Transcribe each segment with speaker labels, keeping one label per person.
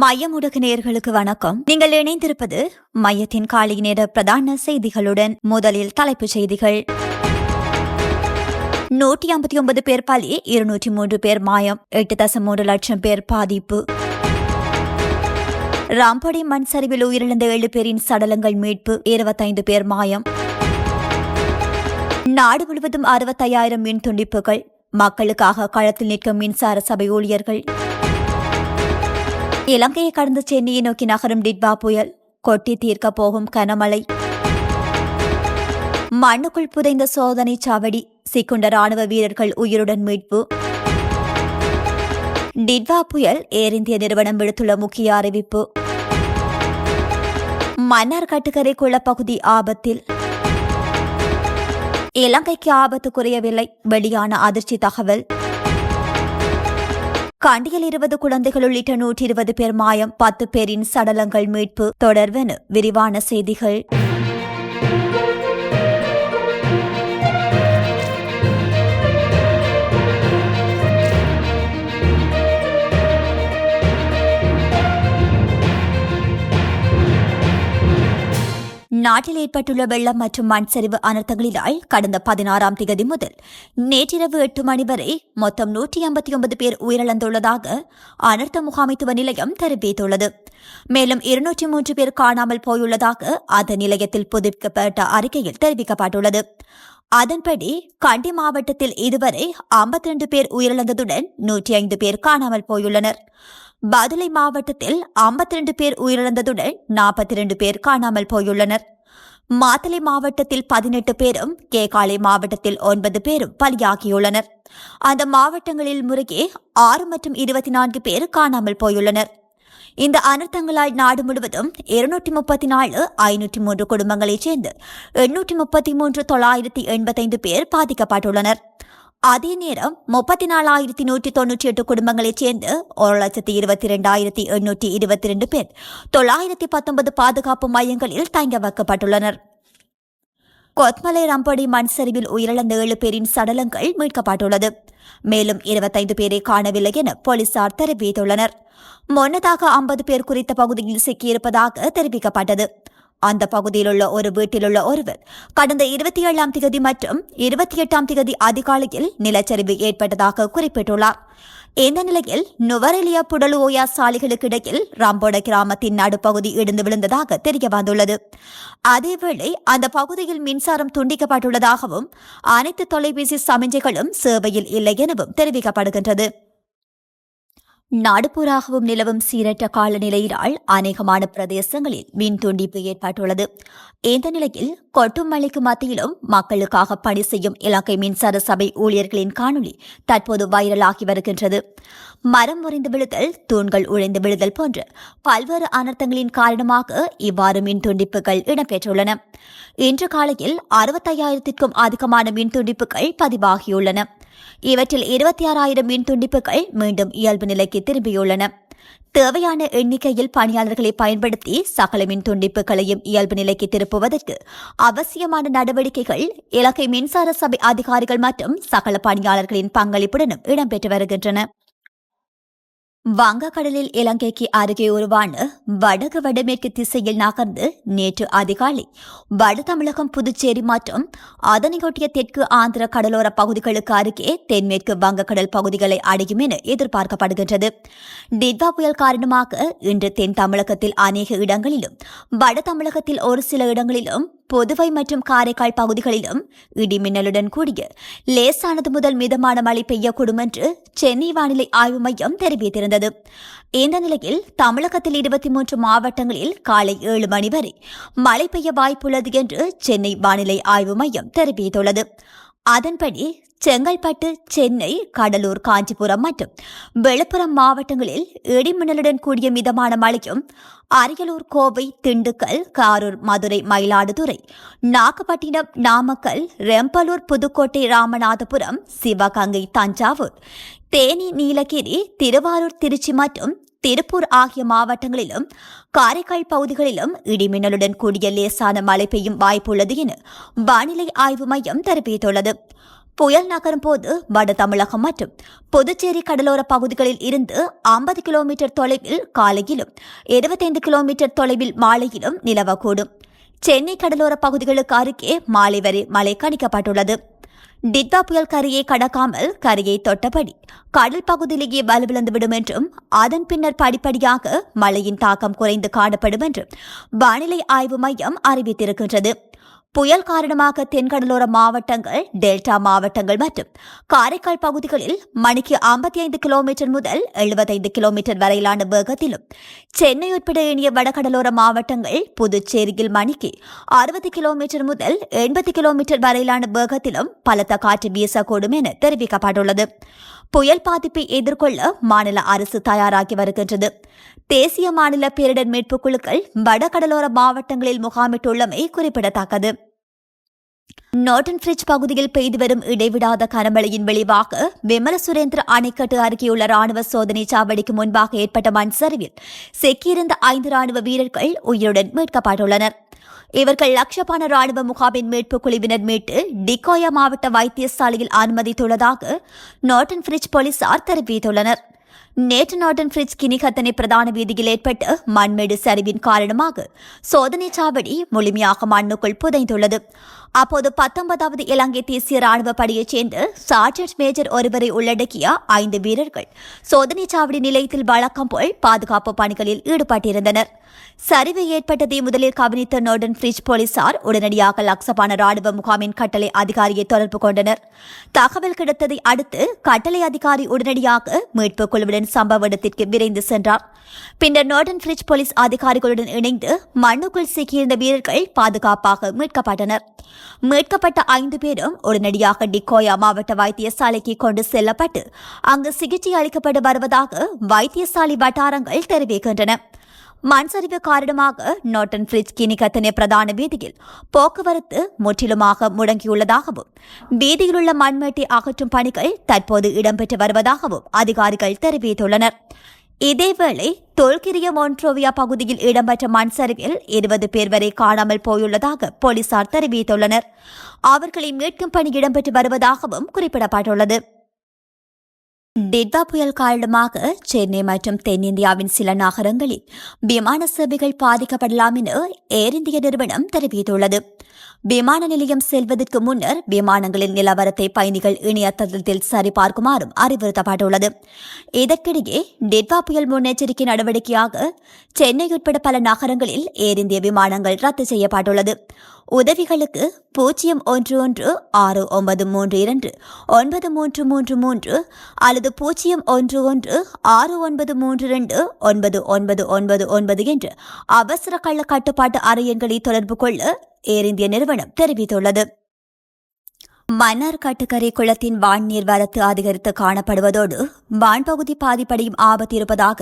Speaker 1: மையமுடக்கு நேர்களுக்கு வணக்கம் நீங்கள் இணைந்திருப்பது மையத்தின் காலை நேர பிரதான செய்திகளுடன் முதலில் தலைப்புச் செய்திகள் நூற்றி ஐம்பத்தி ஒன்பது பேர் பலி இருநூற்றி மூன்று பேர் மாயம் எட்டு தசம் மூன்று லட்சம் பேர் பாதிப்பு ராம்படி மண் சரிவில் உயிரிழந்த ஏழு பேரின் சடலங்கள் மீட்பு இருபத்தைந்து பேர் மாயம் நாடு முழுவதும் அறுபத்தையாயிரம் மின் துண்டிப்புகள் மக்களுக்காக களத்தில் நிற்கும் மின்சார சபை ஊழியர்கள் இலங்கையை கடந்து சென்னையை நோக்கி நகரும் டிட்பா புயல் கொட்டி தீர்க்க போகும் கனமழை மண்ணுக்குள் புதைந்த சோதனை சாவடி சிக்குண்ட ராணுவ வீரர்கள் உயிருடன் மீட்பு டிட்வா புயல் ஏர் இந்திய நிறுவனம் விடுத்துள்ள முக்கிய அறிவிப்பு மன்னார் கட்டுக்கரை குளப்பகுதி ஆபத்தில் இலங்கைக்கு ஆபத்து குறையவில்லை வெளியான அதிர்ச்சி தகவல் கண்டியில் இருபது குழந்தைகள் உள்ளிட்ட நூற்றி இருபது பேர் மாயம் பத்து பேரின் சடலங்கள் மீட்பு தொடர்வென விரிவான செய்திகள் நாட்டில் ஏற்பட்டுள்ள வெள்ளம் மற்றும் மண் சரிவு அனர்த்தங்களினால் கடந்த பதினாறாம் தேதி முதல் நேற்றிரவு எட்டு மணி வரை மொத்தம் நூற்றி ஐம்பத்தி ஒன்பது பேர் உயிரிழந்துள்ளதாக அனர்த்த முகாமைத்துவ நிலையம் தெரிவித்துள்ளது மேலும் இருநூற்றி மூன்று பேர் காணாமல் போயுள்ளதாக அந்த நிலையத்தில் புதுப்பிக்கப்பட்ட அறிக்கையில் தெரிவிக்கப்பட்டுள்ளது அதன்படி கண்டி மாவட்டத்தில் இதுவரை ஐம்பத்தி ரெண்டு பேர் உயிரிழந்ததுடன் நூற்றி ஐந்து பேர் காணாமல் போயுள்ளனர் பதுளை மாவட்டத்தில் ஐம்பத்தி ரெண்டு பேர் உயிரிழந்ததுடன் நாற்பத்தி ரெண்டு பேர் காணாமல் போயுள்ளனர் மாத்தளை மாவட்டத்தில் பதினெட்டு பேரும் கேகாலை மாவட்டத்தில் ஒன்பது பேரும் பலியாகியுள்ளனர் அந்த மாவட்டங்களில் முருகே ஆறு மற்றும் இருபத்தி நான்கு பேர் காணாமல் போயுள்ளனர் இந்த அனர்த்தங்களால் நாடு முழுவதும் இருநூற்றி முப்பத்தி நாலு ஐநூற்றி மூன்று குடும்பங்களைச் சேர்ந்து எண்ணூற்றி முப்பத்தி மூன்று தொள்ளாயிரத்தி எண்பத்தைந்து பேர் பாதிக்கப்பட்டுள்ளனர் அதே நேரம் முப்பத்தி நாலாயிரத்தி நூற்றி தொன்னூற்றி எட்டு குடும்பங்களைச் சேர்ந்து ஒரு லட்சத்தி இருபத்தி ரெண்டாயிரத்தி எண்ணூற்றி இருபத்தி ரெண்டு பேர் தொள்ளாயிரத்தி பத்தொன்பது பாதுகாப்பு மையங்களில் தங்க வைக்கப்பட்டுள்ளனர் கொத்மலை ரம்படி மண் சரிவில் உயிரிழந்த ஏழு பேரின் சடலங்கள் மீட்கப்பட்டுள்ளது மேலும் இருபத்தைந்து பேரை காணவில்லை என போலீசார் தெரிவித்துள்ளனர் முன்னதாக ஐம்பது பேர் குறித்த பகுதியில் சிக்கியிருப்பதாக தெரிவிக்கப்பட்டது அந்த பகுதியிலுள்ள ஒரு வீட்டிலுள்ள ஒருவர் கடந்த இருபத்தி ஏழாம் திகதி மற்றும் இருபத்தி எட்டாம் திகதி அதிகாலையில் நிலச்சரிவு ஏற்பட்டதாக குறிப்பிட்டுள்ளார் இந்த நிலையில் நுவரெலியா புடலுவோயா சாலைகளுக்கு இடையில் ராம்போட கிராமத்தின் நடுப்பகுதி இடிந்து விழுந்ததாக தெரிய வந்துள்ளது அதேவேளை அந்த பகுதியில் மின்சாரம் துண்டிக்கப்பட்டுள்ளதாகவும் அனைத்து தொலைபேசி சமிஞ்சைகளும் சேவையில் இல்லை எனவும் தெரிவிக்கப்படுகின்றது நாடுபூராகவும் நிலவும் சீரற்ற காலநிலையினால் அநேகமான பிரதேசங்களில் மின் துண்டிப்பு ஏற்பட்டுள்ளது இந்த நிலையில் கொட்டும் மழைக்கு மத்தியிலும் மக்களுக்காக பணி செய்யும் இலங்கை மின்சார சபை ஊழியர்களின் காணொலி தற்போது வைரலாகி வருகின்றது மரம் முறிந்து விழுதல் தூண்கள் உழைந்து விழுதல் போன்ற பல்வேறு அனர்த்தங்களின் காரணமாக இவ்வாறு மின் துண்டிப்புகள் இடம்பெற்றுள்ளன இன்று காலையில் அறுபத்தையாயிரத்திற்கும் அதிகமான மின் துண்டிப்புகள் பதிவாகியுள்ளன இவற்றில் இருபத்தி ஆறாயிரம் மின் துண்டிப்புகள் மீண்டும் இயல்பு நிலைக்கு திரும்பியுள்ளன தேவையான எண்ணிக்கையில் பணியாளர்களை பயன்படுத்தி சகல மின் துண்டிப்புகளையும் இயல்பு நிலைக்கு திருப்புவதற்கு அவசியமான நடவடிக்கைகள் இலங்கை மின்சார சபை அதிகாரிகள் மற்றும் சகல பணியாளர்களின் பங்களிப்புடனும் இடம்பெற்று வருகின்றன வங்கக்கடலில் இலங்கைக்கு அருகே உருவான வடக்கு வடமேற்கு திசையில் நகர்ந்து நேற்று அதிகாலை வட தமிழகம் புதுச்சேரி மற்றும் அதனையொட்டிய தெற்கு ஆந்திர கடலோர பகுதிகளுக்கு அருகே தென்மேற்கு வங்கக்கடல் பகுதிகளை அடையும் என எதிர்பார்க்கப்படுகின்றது டிட்வா புயல் காரணமாக இன்று தென் தமிழகத்தில் அநேக இடங்களிலும் வட தமிழகத்தில் ஒரு சில இடங்களிலும் புதுவை மற்றும் காரைக்கால் பகுதிகளிலும் இடிமின்னலுடன் கூடிய லேசானது முதல் மிதமான மழை பெய்யக்கூடும் என்று சென்னை வானிலை ஆய்வு மையம் தெரிவித்திருந்தது இந்த நிலையில் தமிழகத்தில் இருபத்தி மூன்று மாவட்டங்களில் காலை ஏழு மணி வரை மழை பெய்ய வாய்ப்புள்ளது என்று சென்னை வானிலை ஆய்வு மையம் தெரிவித்துள்ளது அதன்படி செங்கல்பட்டு சென்னை கடலூர் காஞ்சிபுரம் மற்றும் விழுப்புரம் மாவட்டங்களில் இடிமின்னலுடன் கூடிய மிதமான மழையும் அரியலூர் கோவை திண்டுக்கல் காரூர் மதுரை மயிலாடுதுறை நாகப்பட்டினம் நாமக்கல் ரெம்பலூர் புதுக்கோட்டை ராமநாதபுரம் சிவகங்கை தஞ்சாவூர் தேனி நீலகிரி திருவாரூர் திருச்சி மற்றும் திருப்பூர் ஆகிய மாவட்டங்களிலும் காரைக்கால் பகுதிகளிலும் இடிமின்னலுடன் கூடிய லேசான மழை பெய்யும் வாய்ப்புள்ளது என வானிலை ஆய்வு மையம் தெரிவித்துள்ளது புயல் நகரும் போது வட தமிழகம் மற்றும் புதுச்சேரி கடலோர பகுதிகளில் இருந்து ஐம்பது கிலோமீட்டர் தொலைவில் காலையிலும் இருபத்தைந்து கிலோமீட்டர் தொலைவில் மாலையிலும் நிலவக்கூடும் சென்னை கடலோர பகுதிகளுக்கு அருகே மாலை வரை மழை கணிக்கப்பட்டுள்ளது டித்தா புயல் கரையை கடக்காமல் கரையை தொட்டபடி கடல் பகுதியிலேயே வலுவிழந்துவிடும் என்றும் அதன் பின்னர் படிப்படியாக மழையின் தாக்கம் குறைந்து காணப்படும் என்றும் வானிலை ஆய்வு மையம் அறிவித்திருக்கின்றது புயல் காரணமாக தென்கடலோர மாவட்டங்கள் டெல்டா மாவட்டங்கள் மற்றும் காரைக்கால் பகுதிகளில் மணிக்கு ஐம்பத்தி ஐந்து கிலோமீட்டர் முதல் எழுபத்தைந்து கிலோமீட்டர் வரையிலான வேகத்திலும் சென்னை உட்பட இனிய வடகடலோர மாவட்டங்கள் புதுச்சேரியில் மணிக்கு அறுபது கிலோமீட்டர் முதல் எண்பது கிலோமீட்டர் வரையிலான வேகத்திலும் பலத்த காற்று வீசக்கூடும் என தெரிவிக்கப்பட்டுள்ளது புயல் பாதிப்பை எதிர்கொள்ள மாநில அரசு தயாராகி வருகின்றது தேசிய மாநில பேரிடர் மீட்புக் குழுக்கள் வடகடலோர மாவட்டங்களில் முகாமிட்டுள்ளமை குறிப்பிடத்தக்கது நோட்டன் பிரிட்ஜ் பகுதியில் பெய்து வரும் இடைவிடாத கனமழையின் விளைவாக விமல சுரேந்திர அணைக்கட்டு அருகேயுள்ள ராணுவ சோதனை சாவடிக்கு முன்பாக ஏற்பட்ட மண் சரிவில் சிக்கியிருந்த ஐந்து ராணுவ வீரர்கள் உயிருடன் மீட்கப்பட்டுள்ளனர் இவர்கள் லட்சப்பான ராணுவ முகாமின் மீட்புக் குழுவினர் மீட்டு டிகோயா மாவட்ட வைத்தியசாலையில் அனுமதித்துள்ளதாக நோட்டன் பிரிட்ஜ் போலீசார் தெரிவித்துள்ளனர் நேற்று நாட்டன் பிரிட்ஜ் கினிகத்தனை பிரதான வீதியில் ஏற்பட்ட மண்மேடு சரிவின் காரணமாக சோதனை சாவடி முழுமையாக மண்ணுக்குள் புதைந்துள்ளது அப்போது பத்தொன்பதாவது இலங்கை தேசிய ராணுவ படையைச் சேர்ந்த சார்ஜென்ட் மேஜர் ஒருவரை உள்ளடக்கிய ஐந்து வீரர்கள் சோதனை சாவடி நிலையத்தில் வழக்கம் போல் பாதுகாப்பு பணிகளில் ஈடுபட்டிருந்தனர் சரிவு ஏற்பட்டதை முதலில் கவனித்த நோர்டன் பிரிட்ஜ் போலீசார் உடனடியாக லக்சபான ராணுவ முகாமின் கட்டளை அதிகாரியை தொடர்பு கொண்டனர் தகவல் கிடைத்ததை அடுத்து கட்டளை அதிகாரி உடனடியாக மீட்பு குழுவுடன் சம்பவ இடத்திற்கு விரைந்து சென்றார் பின்னர் நோர்டன் பிரிட்ஜ் போலீஸ் அதிகாரிகளுடன் இணைந்து மண்ணுக்குள் சிக்கியிருந்த வீரர்கள் பாதுகாப்பாக மீட்கப்பட்டனர் மீட்கப்பட்ட ஐந்து பேரும் உடனடியாக டிக்கோயா மாவட்ட வைத்தியசாலைக்கு கொண்டு செல்லப்பட்டு அங்கு சிகிச்சை அளிக்கப்பட்டு வருவதாக வைத்தியசாலை வட்டாரங்கள் தெரிவிக்கின்றன மண்சரிவு காரணமாக நோட்டன் பிரிட்ஜ் கினிகத்தனை பிரதான வீதியில் போக்குவரத்து முற்றிலுமாக முடங்கியுள்ளதாகவும் வீதியில் உள்ள அகற்றும் பணிகள் தற்போது இடம்பெற்று வருவதாகவும் அதிகாரிகள் தெரிவித்துள்ளனா் இதேவேளை தொல்கிரிய மோன்ட்ரோவியா பகுதியில் இடம்பெற்ற மண் சரிவில் இருபது பேர் வரை காணாமல் போயுள்ளதாக போலீசார் தெரிவித்துள்ளனர் அவர்களை மீட்கும் பணி இடம்பெற்று வருவதாகவும் குறிப்பிடப்பட்டுள்ளது டெட்வா புயல் காரணமாக சென்னை மற்றும் தென்னிந்தியாவின் சில நகரங்களில் விமான சேவைகள் பாதிக்கப்படலாம் என ஏர் இந்திய நிறுவனம் தெரிவித்துள்ளது விமான நிலையம் செல்வதற்கு முன்னர் விமானங்களின் நிலவரத்தை பயணிகள் இணையதளத்தில் சரிபார்க்குமாறும் அறிவுறுத்தப்பட்டுள்ளது இதற்கிடையே டெட்வா புயல் முன்னெச்சரிக்கை நடவடிக்கையாக சென்னை உட்பட பல நகரங்களில் ஏர் இந்திய விமானங்கள் ரத்து செய்யப்பட்டுள்ளது உதவிகளுக்கு பூஜ்ஜியம் ஒன்று ஒன்று ஆறு ஒன்பது மூன்று இரண்டு ஒன்பது மூன்று மூன்று மூன்று அல்லது அதாவது பூஜ்ஜியம் ஒன்று ஒன்று ஆறு ஒன்பது மூன்று ரெண்டு ஒன்பது ஒன்பது ஒன்பது ஒன்பது என்று அவசர கள்ள கட்டுப்பாட்டு அறையங்களை தொடர்பு கொள்ள ஏர் இந்திய நிறுவனம் தெரிவித்துள்ளது கட்டுக்கரை குளத்தின் வான் நீர்வரத்து அதிகரித்து காணப்படுவதோடு வான்பகுதி பாதிப்படையும் ஆபத்து இருப்பதாக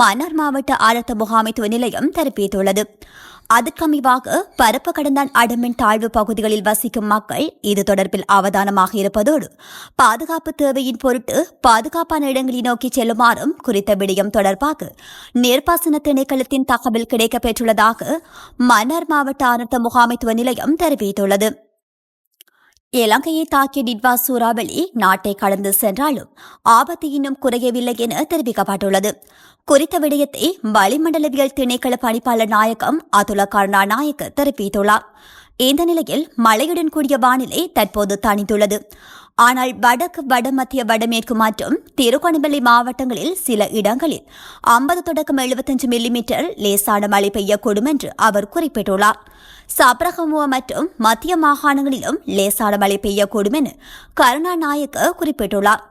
Speaker 1: மன்னார் மாவட்ட ஆரத்த முகாமைத்துவ நிலையம் தெரிவித்துள்ளது அதற்கமைவாக பரப்பு கடந்தான் அடமின் தாழ்வு பகுதிகளில் வசிக்கும் மக்கள் இது தொடர்பில் அவதானமாக இருப்பதோடு பாதுகாப்பு தேவையின் பொருட்டு பாதுகாப்பான இடங்களை நோக்கி செல்லுமாறும் குறித்த விடயம் தொடர்பாக நீர்ப்பாசன திணைக்களத்தின் தகவல் கிடைக்கப்பெற்றுள்ளதாக மன்னார் மாவட்ட ஆனந்த முகாமைத்துவ நிலையம் தெரிவித்துள்ளது இலங்கையை தாக்கிய டிட்வா சூறாவளி நாட்டை கடந்து சென்றாலும் ஆபத்து இன்னும் குறையவில்லை என தெரிவிக்கப்பட்டுள்ளது குறித்த விடயத்தை வளிமண்டலவியல் திணைக்கள பணிப்பாளர் நாயகம் அதுல நாயக் தெரிவித்துள்ளார் இந்த நிலையில் மழையுடன் கூடிய வானிலை தற்போது தணிந்துள்ளது ஆனால் வடக்கு வடமத்திய வடமேற்கு மற்றும் திருகோணமலை மாவட்டங்களில் சில இடங்களில் ஐம்பது தொடக்கம் எழுபத்தஞ்சு மில்லிமீட்டர் லேசான மழை பெய்யக்கூடும் என்று அவர் குறிப்பிட்டுள்ளார் சப்ரகமுவ மற்றும் மத்திய மாகாணங்களிலும் லேசான மழை பெய்யக்கூடும் என கருணாநாயக்க குறிப்பிட்டுள்ளார்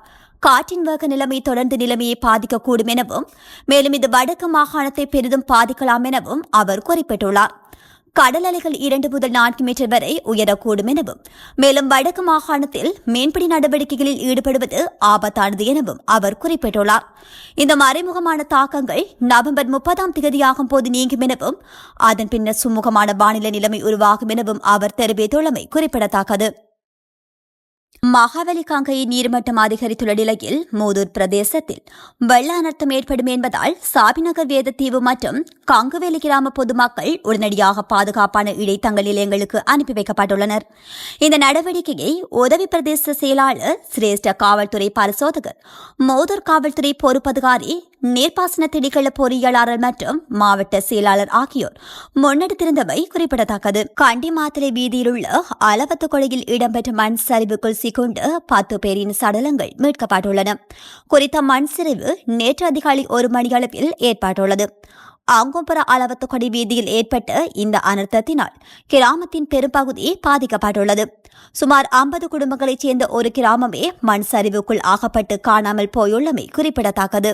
Speaker 1: காற்றின் வேக நிலைமை தொடர்ந்து நிலைமையை பாதிக்கக்கூடும் எனவும் மேலும் இது வடக்கு மாகாணத்தை பெரிதும் பாதிக்கலாம் எனவும் அவர் குறிப்பிட்டுள்ளார் கடல் அலைகள் இரண்டு முதல் நான்கு மீட்டர் வரை உயரக்கூடும் எனவும் மேலும் வடக்கு மாகாணத்தில் மீன்பிடி நடவடிக்கைகளில் ஈடுபடுவது ஆபத்தானது எனவும் அவர் குறிப்பிட்டுள்ளார் இந்த மறைமுகமான தாக்கங்கள் நவம்பர் முப்பதாம் தேதியாகும் போது நீங்கும் எனவும் அதன் பின்னர் சுமூகமான வானிலை நிலைமை உருவாகும் எனவும் அவர் தெரிவித்துள்ளமை குறிப்பிடத்தக்கது மகாவலி காங்கையின் நீர்மட்டம் அதிகரித்துள்ள நிலையில் மூதூர் பிரதேசத்தில் வெள்ள அனர்த்தம் ஏற்படும் என்பதால் சாபிநகர் வேதத்தீவு மற்றும் காங்குவேலி கிராம பொதுமக்கள் உடனடியாக பாதுகாப்பான தங்கள் நிலையங்களுக்கு அனுப்பி வைக்கப்பட்டுள்ளனர் இந்த நடவடிக்கையை உதவி பிரதேச செயலாளர் சிரேஷ்ட காவல்துறை பரிசோதகர் மோதூர் காவல்துறை பொறுப்பதிகாரி நீர்ப்பாசன திடிகள பொறியாளர் மற்றும் மாவட்ட செயலாளர் ஆகியோர் முன்னெடுத்திருந்தவை குறிப்பிடத்தக்கது கண்டி மாத்திரை வீதியில் உள்ள அளவத்து கொலையில் இடம்பெற்ற மண் சரிவுக்குள் சிக்கொண்டு பத்து பேரின் சடலங்கள் மீட்கப்பட்டுள்ளன குறித்த மண் சரிவு நேற்று அதிகாலை ஒரு மணியளவில் ஏற்பட்டுள்ளது ஆங்கும்புற அளவத்துக்கொடி வீதியில் ஏற்பட்ட இந்த அனர்த்தத்தினால் கிராமத்தின் பெரும்பகுதி பாதிக்கப்பட்டுள்ளது சுமார் ஐம்பது குடும்பங்களைச் சேர்ந்த ஒரு கிராமமே மண் சரிவுக்குள் ஆகப்பட்டு காணாமல் போயுள்ளமை குறிப்பிடத்தக்கது